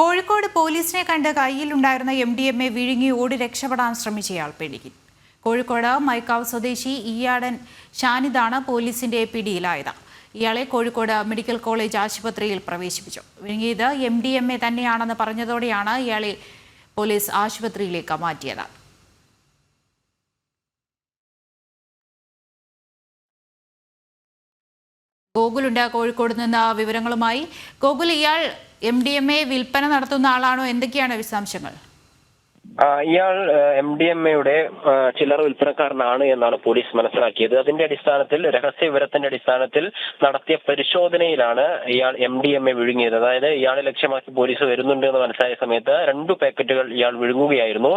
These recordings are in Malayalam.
കോഴിക്കോട് പോലീസിനെ കണ്ട് കയ്യിലുണ്ടായിരുന്ന എം ഡി എം എ വിഴുങ്ങി ഓടി രക്ഷപ്പെടാൻ ശ്രമിച്ചയാൾ പിടികിൽ കോഴിക്കോട് മൈക്കാവ് സ്വദേശി ഇയാടൻ ഷാനിദാണ് പോലീസിന്റെ പിടിയിലായത്. ഇയാളെ കോഴിക്കോട് മെഡിക്കൽ കോളേജ് ആശുപത്രിയിൽ പ്രവേശിപ്പിച്ചു. വിഴുങ്ങിയത് എം ഡി എം എ തന്നെയാണെന്ന് പറഞ്ഞതോടെയാണ് ഇയാളെ പോലീസ് ആശുപത്രിയിലേക്ക് മാറ്റിയത്. ഗോകുലുണ്ട് കോഴിക്കോട് നിന്ന് വിവരങ്ങളുമായി. ഗോകുൽ ഇയാൾ എം ഡി എം എ വിൽപ്പന നടത്തുന്ന ആളാണോ? എന്തൊക്കെയാണ് വിശദാംശങ്ങൾ? ഇയാൾ എം ഡി എം എയുടെ ചില്ലറ വിൽപ്പനക്കാരനാണ് എന്നാണ് പോലീസ് മനസ്സിലാക്കിയത്. അതിന്റെ അടിസ്ഥാനത്തിൽ രഹസ്യ വിവരത്തിന്റെ അടിസ്ഥാനത്തിൽ നടത്തിയ പരിശോധനയിലാണ് ഇയാൾ എം ഡി എം എ വിഴുങ്ങിയത്. അതായത് ഇയാളെ ലക്ഷ്യമാക്കി പോലീസ് വരുന്നുണ്ട് എന്ന് മനസ്സിലായ സമയത്ത് രണ്ടു പാക്കറ്റുകൾ ഇയാൾ വിഴുങ്ങുകയായിരുന്നു.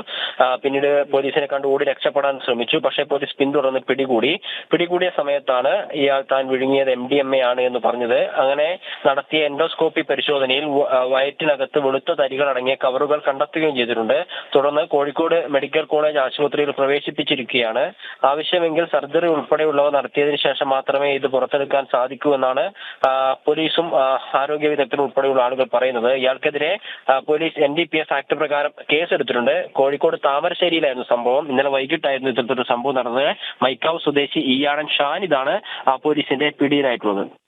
പിന്നീട് പോലീസിനെ കണ്ട് ഓടി രക്ഷപ്പെടാൻ ശ്രമിച്ചു. പക്ഷേ പോലീസ് പിന്തുടർന്ന് പിടികൂടി. പിടികൂടിയ സമയത്താണ് ഇയാൾ താൻ വിഴുങ്ങിയത് എം ഡി എം എ ആണ് എന്ന് പറഞ്ഞത്. അങ്ങനെ നടത്തിയ എൻഡോസ്കോപ്പി പരിശോധനയിൽ വയറ്റിനകത്ത് വെളുത്ത തരികൾ അടങ്ങിയ കവറുകൾ കണ്ടെത്തുകയും ചെയ്തിട്ടുണ്ട്. തുടർന്ന് കോഴിക്കോട് മെഡിക്കൽ കോളേജ് ആശുപത്രിയിൽ പ്രവേശിപ്പിച്ചിരിക്കുകയാണ്. ആവശ്യമെങ്കിൽ സർജറി ഉൾപ്പെടെയുള്ളവ നടത്തിയതിനു ശേഷം മാത്രമേ ഇത് പുറത്തെടുക്കാൻ സാധിക്കൂ എന്നാണ് പോലീസും ആരോഗ്യ വിദഗ്ധരും ഉൾപ്പെടെയുള്ള ആളുകൾ പറയുന്നത്. ഇയാൾക്കെതിരെ police N D P S act പ്രകാരം കേസെടുത്തിട്ടുണ്ട്. കോഴിക്കോട് താമരശ്ശേരിയിലായിരുന്നു സംഭവം. ഇന്നലെ വൈകിട്ടായിരുന്നു ഇത്തരത്തിലൊരു സംഭവം നടന്നത്. മൈക്കാവ് സ്വദേശി ഇയാടൻ ഇതാണ് പോലീസിന്റെ പിടിയിലായിട്ടുള്ളത്.